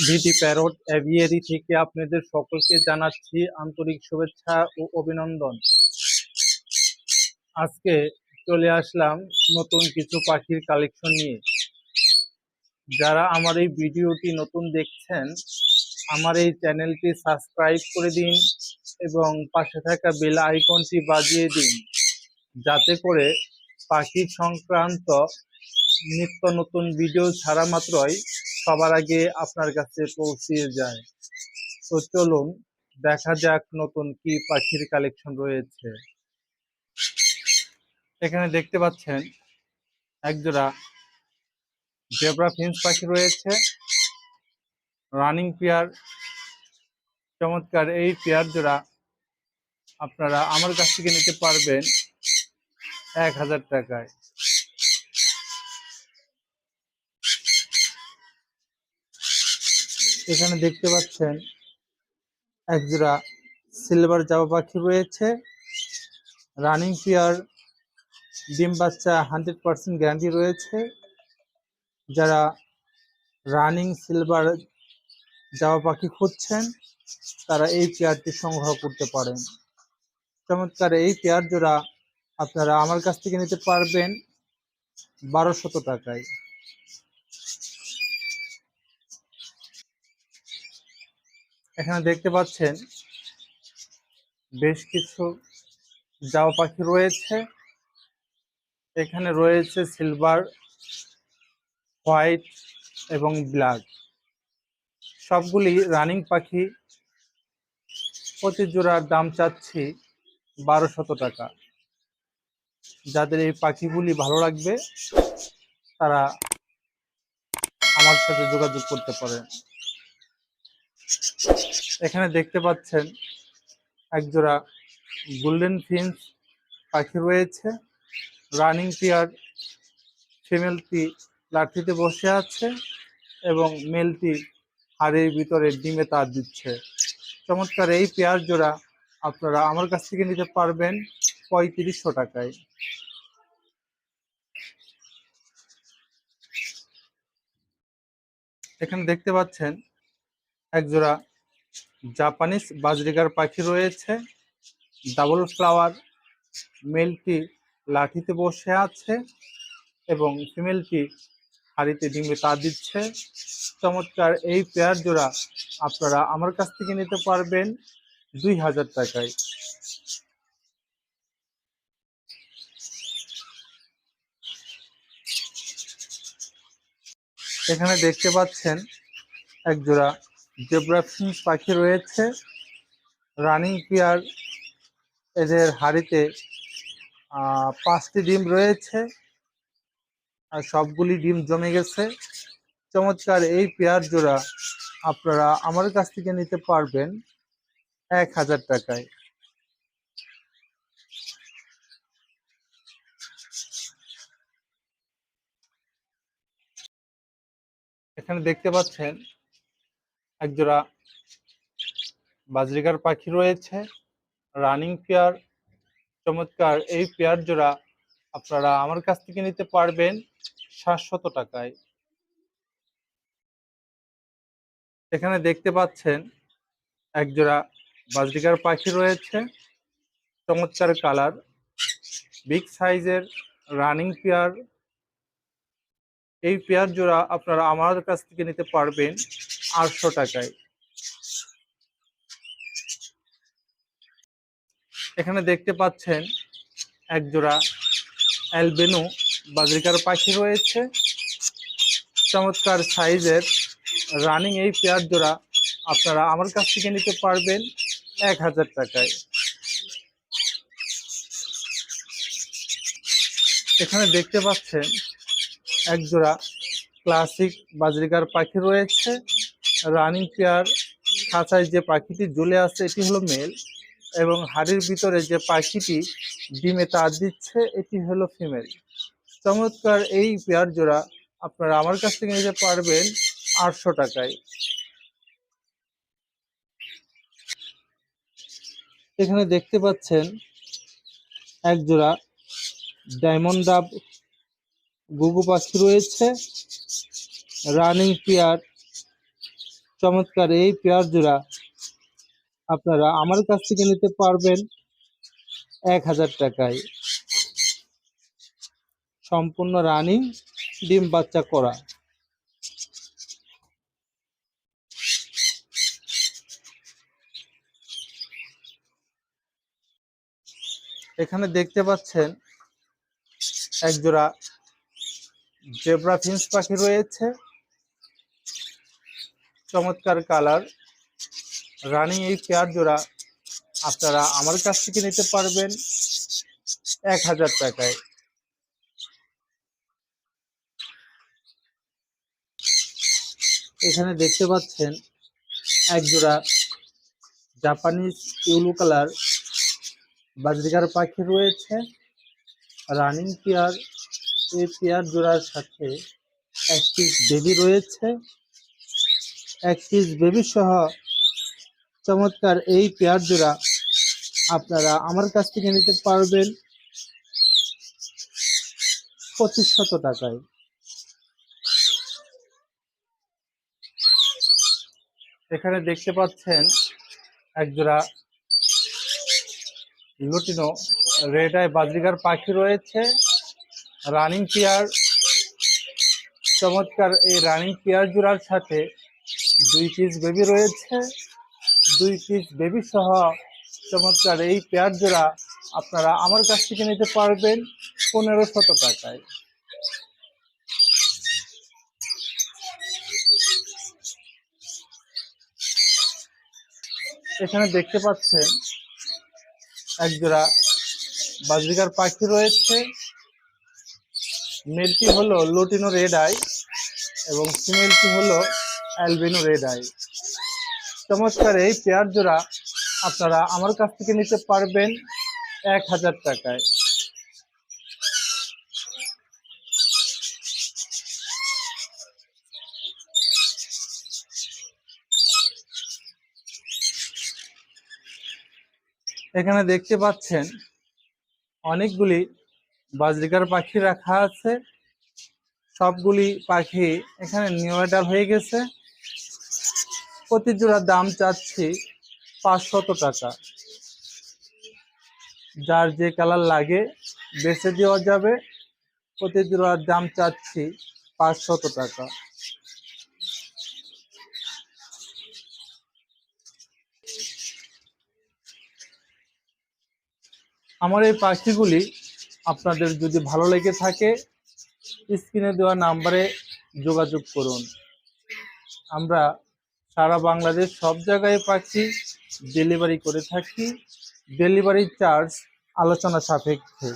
ভিটি parrot aviary থেকে আপনাদের সকলকে জানাচ্ছি আন্তরিক শুভেচ্ছা ও অভিনন্দন। আজকে চলে আসলাম নতুন কিছু পাখির কালেকশন নিয়ে। যারা আমার এই ভিডিওটি নতুন দেখছেন, আমার এই চ্যানেলটি সাবস্ক্রাইব করে দিন এবং পাশে থাকা বেল আইকনটি বাজিয়ে দিন, যাতে করে পাখি সংক্রান্ত নিত্য নতুন ভিডিও ছাড়া মাত্রই সবার আগে আপনার কাছে পৌঁছে যায়। তো চলুন, দেখা যাক নতুন কি পাখির কালেকশন রয়েছে। এখানে দেখতে পাচ্ছেন, একজোড়া জেব্রা ফিন্স পাখি রয়েছে। রানিং পেয়ার, চমৎকার এই পেয়ার জোড়া আপনারা আমার কাছ থেকে নিতে পারবেন এক হাজার টাকায়। এখানে দেখতে পাচ্ছেন একজোড়া সিলভার জাবা পাখি রয়েছে। রানিং পেয়ার ডিম বাচ্চা হান্ড্রেড পার্সেন্ট গ্যারান্টি রয়েছে। যারা রানিং সিলভার জাবা পাখি খুঁজছেন, তারা এই পেয়ারটি সংগ্রহ করতে পারেন। চমৎকার এই পেয়ার জোড়া আপনারা আমার কাছ থেকে নিতে পারবেন বারোশত টাকায়। এখানে দেখতে পাচ্ছেন বেশ কিছু জাওয়া পাখি রয়েছে। এখানে রয়েছে সিলভার, হোয়াইট এবং ব্ল্যাক। সবগুলি রানিং পাখি। প্রতি জোড়ার দাম চাচ্ছি বারোশত টাকা। যাদের এই পাখিগুলি ভালো লাগবে, তারা আমার সাথে যোগাযোগ করতে পারেন। এখানে দেখতে পাচ্ছেন একজোড়া গোল্ডেন ফিন্স পাখি রয়েছে। রানিং পেয়ার ফিমেলটি লাঠিতে বসে আছে এবং মেলটি হাড়ের ভিতরে ডিমে তার দিচ্ছে। চমৎকার এই পেয়ার জোড়া আপনারা আমার কাছ থেকে নিতে পারবেন পঁয়ত্রিশশো টাকায়। এখানে দেখতে পাচ্ছেন একজোড়া জাপানিজ বাজরিগার পাখি রয়েছে। ডাবল ফ্লাওয়ার মেলটি লাঠিতে বসে আছে এবং ফিমেলটি হাড়িতে ডিমে তা দিচ্ছে। চমৎকার এই পেয়ার জোড়া আপনারা আমার কাছ থেকে নিতে পারবেন দুই হাজার টাকায়। এখানে দেখতে পাচ্ছেন এক জোড়া পাখি রয়েছে। রানিং পেয়ার এদের হাড়িতে পাঁচটি ডিম রয়েছে আর সবগুলি ডিম জমে গেছে। চমৎকার এই পেয়ার জোড়া আপনারা আমার কাছ থেকে নিতে পারবেন এক হাজার টাকায়। এখানে দেখতে পাচ্ছেন একজোড়া বাজরিকার পাখি রয়েছে। রানিং পেয়ার চমৎকার। এই পেয়ার জোড়া আপনারা আমার কাছ থেকে নিতে পারবেন সাতশত টাকায়। এখানে দেখতে পাচ্ছেন একজোড়া বাজরিকার পাখি রয়েছে। চমৎকার কালার। বিগ সাইজের রানিং পেয়ার এই পেয়ার জোড়া আপনারা আমার কাছ থেকে নিতে পারবেন আটশো টাকায়। এখানে দেখতে পাচ্ছেন এক জোড়া অ্যালবেনু বাজরিকার পাখি রয়েছে। চমৎকার সাইজের রানিং এই পেয়ার জোড়া আপনারা আমার কাছ থেকে নিতে পারবেন এক হাজার টাকায়। এখানে দেখতে পাচ্ছেন এক জোড়া ক্লাসিক বাজরিকার পাখি রয়েছে। রানিং পেয়ার খাঁচায় যে পাখিটি জ্বলে আসছে এটি হলো মেল এবং হাড়ির ভিতরে যে পাখিটি ডিমে তার দিচ্ছে, এটি হলো ফিমেল চমৎকার এই পেয়ার জোড়া আপনারা আমার কাছ থেকে নিতে পারবেন আটশো টাকায়। এখানে দেখতে পাচ্ছেন এক জোড়া ডায়মন্ড ডাব গুগু পাখি রয়েছে রানিং পেয়ার চমৎকার এই পেয়ার জোড়া আপনারা আমার কাছ থেকে নিতে পারবেন এক হাজার টাকায়। সম্পূর্ণ রানিং ডিম বাচ্চা করা। এখানে দেখতে পাচ্ছেন একজোড়া জেব্রা ফিন্স পাখি রয়েছে। চমৎকার কালার। রানিং, এই পেয়ার জোড়া আপনারা আমার কাছ থেকে নিতে পারবেন এক হাজার টাকায়। এখানে দেখতে পাচ্ছেন এক জোড়া জাপানিজ ইউলো কালার বাজরিকার পাখি রয়েছে। রানিং পেয়ার, এই পেয়ার জোড়ার সাথে একটি বেবি রয়েছে। এক পিস বেবি সহ চমৎকার এই পেয়ার জোড়া আপনারা আমার কাছ থেকে নিতে পারবেন পঁচিশ শত টাকায়। এখানে দেখতে পাচ্ছেন একজোড়া লুটিনো, রেড আই বাজরিকার পাখি রয়েছে, রানিং পেয়ার, চমৎকার এই রানিং পেয়ার জোড়ার সাথে দুই পিস বেবি রয়েছে। দুই পিস বেবি সহ চমৎকার এই পেয়ার জোড়া আপনারা আমার কাছ থেকে নিতে পারবেন পনেরো শত টাকায়। এখানে দেখতে পাচ্ছেন একজোড়া বাজরিকার পাখি রয়েছে। মেলটি হলো লুটিনো রেড আই এবং ফিমেলটি হলো অ্যালবিনো রেড আই। চমৎকার এই পেয়ার জোড়া আপনারা আমার কাছ থেকে নিতে পারবেন এক হাজার টাকায়। এখানে দেখতে পাচ্ছেন অনেকগুলি বাজরিকার পাখি রাখা আছে। সবগুলি পাখি এখানে নিউ হয়ে গেছে। প্রতি জোড়া দাম চাচ্ছি পাঁচশত টাকা। যার যে কালার লাগে বেছে দেওয়া যাবে প্রতি জোড়ার দাম চাচ্ছি পাঁচশত টাকা। আমার এই পাখিগুলি আপনাদের যদি ভালো লেগে থাকে, স্ক্রিনে দেওয়া নাম্বারে যোগাযোগ করুন। আমরা সারা বাংলাদেশ সব জায়গায় পাচ্ছি ডেলিভারি করে থাকি ডেলিভারি চার্জ আলোচনা সাপেক্ষে।